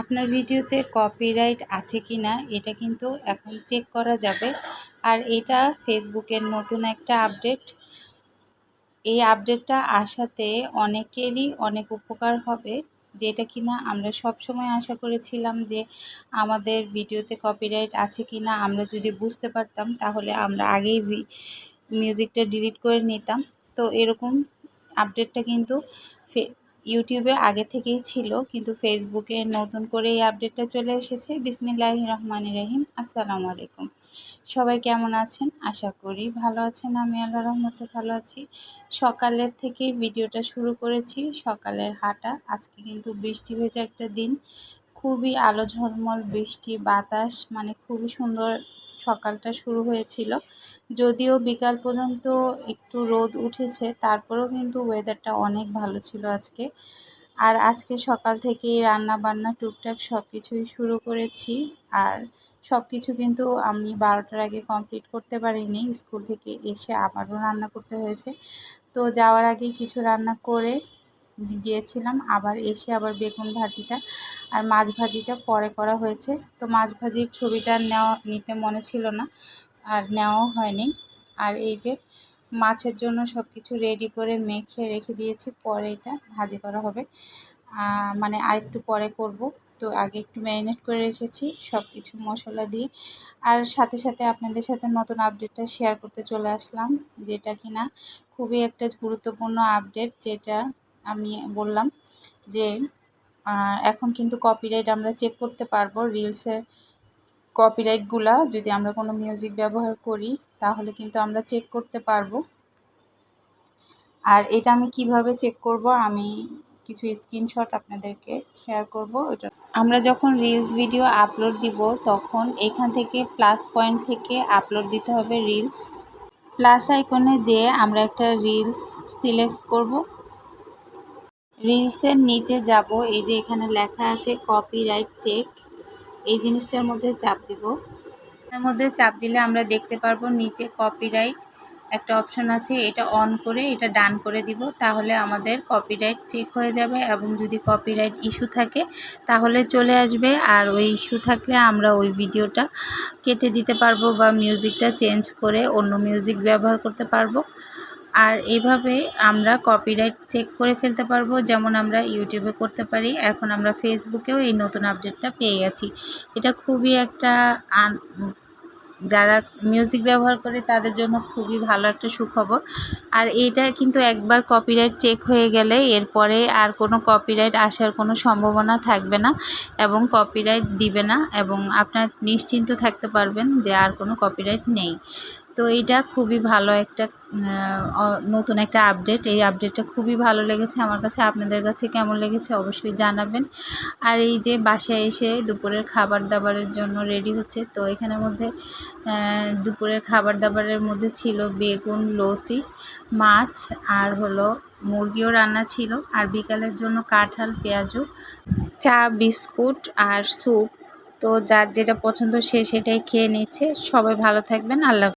আপনার ভিডিওতে কপিরাইট আছে কি না এটা কিন্তু এখন চেক করা যাবে। আর এটা ফেসবুকের নতুন একটা আপডেট এই আপডেটটা আসাতে অনেকেরই অনেক উপকার হবে, যেটা কিনা আমরা সব সময় আশা করেছিলাম যে আমাদের ভিডিওতে কপিরাইট আছে কি না আমরা যদি বুঝতে পারতাম, তাহলে আমরা আগেই মিউজিকটা ডিলিট করে নিতাম। তো এরকম আপডেটটা কিন্তু ইউটিউবে আগে থেকেই ছিল, কিন্তু ফেসবুকে নতুন করে এই আপডেটটা চলে এসেছে। বিসমিল্লাহ রহমান রহিম। আসসালামু আলাইকুম। সবাই কেমন আছেন? আশা করি ভালো আছেন। আমি আল্লাহ রহমতে ভালো আছি। সকালের থেকে ভিডিওটা শুরু করেছি, সকালের হাঁটা। আজকে কিন্তু বৃষ্টি ভেজা একটা দিন। খুবই আলো ঝলমল, বৃষ্টি, বাতাস মানে খুবই সুন্দর সকালটা শুরু হয়েছিল। যদিও বিকাল পর্যন্ত একটু রোদ উঠেছে, তারপরেও কিন্তু ওয়েদারটা অনেক ভালো ছিল আজকে। আর আজকে সকাল থেকেই রান্না বান্না টুকটাক সব কিছুই শুরু করেছি। আর সব কিছু কিন্তু আমি বারোটার আগে কমপ্লিট করতে পারিনি। স্কুল থেকে এসে আবারও রান্না করতে হয়েছে। তো যাওয়ার আগে কিছু রান্না করে গিয়েছিলাম, আবার এসে আবার বেগুন ভাজিটা আর মাছ ভাজিটা পরে করা হয়েছে। তো মাছ ভাজির ছবিটা নেওয়া, নিতে মনে ছিল না আর নেওয়াও হয়নি। আর এই যে মাছের জন্য সব কিছু রেডি করে মেখে রেখে দিয়েছি, পরে এটা ভাজি করা হবে। মানে আর একটু পরে করব। তো আগে একটু ম্যারিনেট করে রেখেছি সব কিছু মশলা দিয়ে। আর সাথে সাথে আপনাদের সাথে নতুন আপডেটটা শেয়ার করতে চলে আসলাম, যেটা কিনা খুবই একটা গুরুত্বপূর্ণ আপডেট যেটা আমি বললাম যে এখন কিন্তু কপিরাইট আমরা চেক করতে পারব। রিলসের কপিরাইটগুলা যদি আমরা কোনো মিউজিক ব্যবহার করি, তাহলে কিন্তু আমরা চেক করতে পারব। আর এটা আমি কীভাবে চেক করব, আমি কিছু স্ক্রিনশট আপনাদেরকে শেয়ার করব। এটা আমরা যখন রিলস ভিডিও আপলোড দিব, তখন এখান থেকে প্লাস পয়েন্ট থেকে আপলোড দিতে হবে রিলস প্লাস আইকনে যে আমরা একটা রিলস সিলেক্ট করব। রিলসের নিচে যাব, এই যে এখানে লেখা আছে কপিরাইট চেক এই জিনিসটার মধ্যে চাপ দিব। এর মধ্যে চাপ দিলে আমরা দেখতে পারব নিচে কপিরাইট একটা অপশন আছে, এটা অন করে, এটা ডান করে দিব। তাহলে আমাদের কপিরাইট চেক হয়ে যাবে এবং যদি কপিরাইট ইস্যু থাকে, তাহলে চলে আসবে। আর ওই ইস্যু থাকলে আমরা ওই ভিডিওটা কেটে দিতে পারব বা মিউজিকটা চেঞ্জ করে অন্য মিউজিক ব্যবহার করতে পারব। আর এইভাবে আমরা কপিরাইট চেক করে ফেলতে পারব, যেমন আমরা ইউটিউবে করতে পারি। এখন আমরা ফেসবুকেও এই নতুন আপডেটটা পেয়ে গেছি। এটা খুবই একটা যারা মিউজিক ব্যবহার করে তাদের জন্য খুবই ভালো একটা সুখবর। আর এটা কিন্তু একবার কপিরাইট চেক হয়ে গেলে এরপরে আর কোনো কপিরাইট আসার কোনো সম্ভাবনা থাকবে না এবং কপিরাইট দিবে না এবং আপনার নিশ্চিন্ত থাকতে পারবেন যে আর কোনো কপিরাইট নেই। তো এইটা খুবই ভালো একটা নতুন একটা আপডেট এই আপডেটটা খুবই ভালো লেগেছে আমার কাছে। আপনাদের কাছে কেমন লেগেছে অবশ্যই জানাবেন। আর এই যে বাসায় এসে দুপুরের খাবার দাবারের জন্য রেডি হচ্ছে, তো এখানের মধ্যে দুপুরের খাবার দাবারের মধ্যে ছিল বেগুন, লতি, মাছ, আর হলো মুরগিও রান্না ছিল। আর বিকালের জন্য কাঁঠাল, পেঁয়াজু, চা, বিস্কুট আর স্যুপ। তো যার যেটা পছন্দ সে সেটাই খেয়ে নিচ্ছে। সবাই ভালো থাকবেন। আল্লাহ